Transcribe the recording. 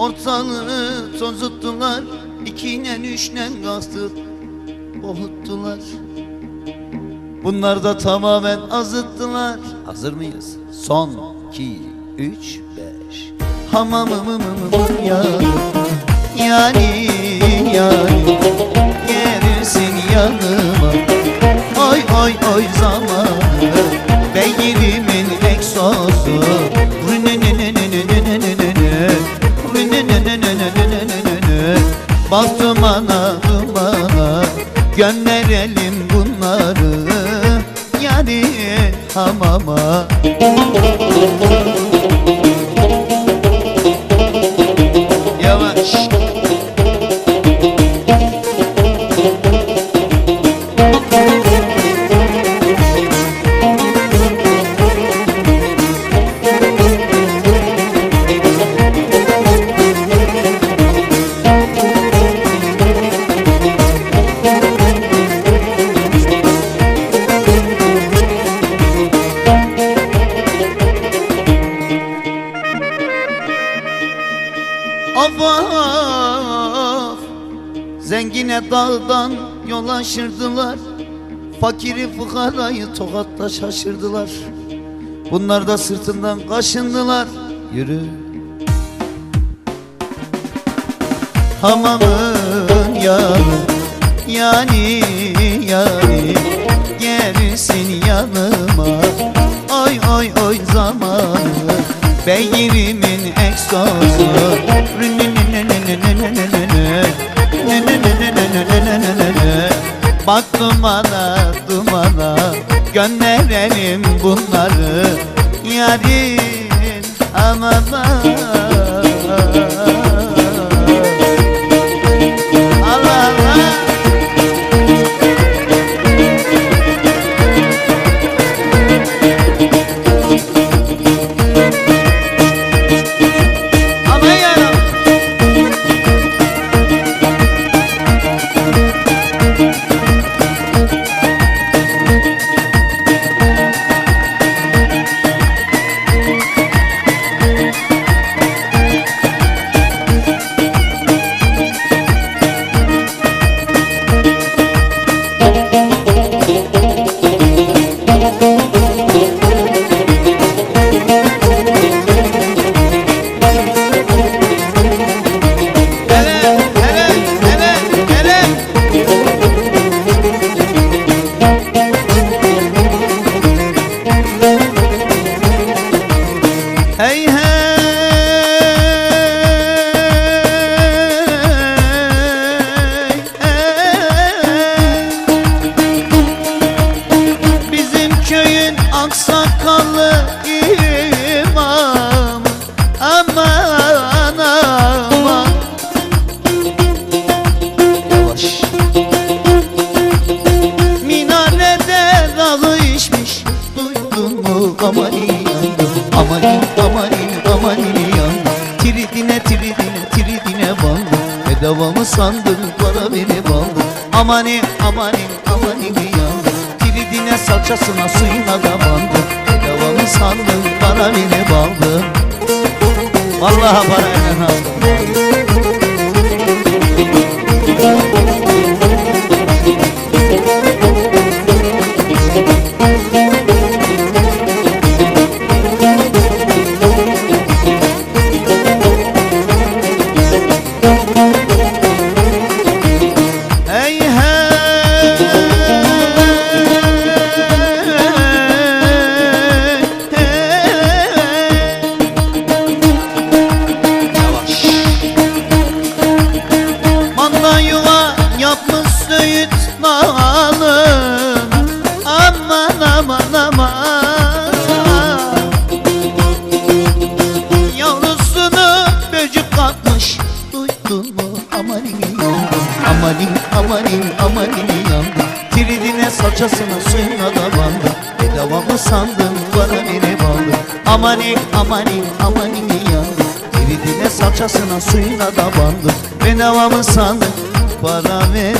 Ortalığı tozuttular İkiyle üçle kastır Boğuttular. Bunlar da tamamen azıttılar. Hazır mıyız? Son iki, üç, beş. Hamamımımımım yani Yani yani Gelirsin yanıma. Oy oy oy zamanı bunları Yani hamama Of of Zengine dağdan yol aşırdılar. Fakiri fukarayı tokatla şaşırdılar. Bunlar da sırtından kaşındılar. Yürü. Hamamın yanı Yani yani Gelirsin yanıma Bak dumana dumana Gönderelim bunları. Yarın amana Allah Lavamı sandın para verip aldın Amanin amanin amanin yandım Kilidine salçasına suyuna da bandım Lavamı e sandın para verip aldın Vallahi parayla aldım Thank. Katmış Duydun mu? Amanin Amanin amanin amanin yandım Tridine salçasına suyuna da bandım Bedava mı sandın bana beni bandım Amanin amanin amanin yandım Tridine salçasına suyuna da bandım Bedava mı sandın bana ver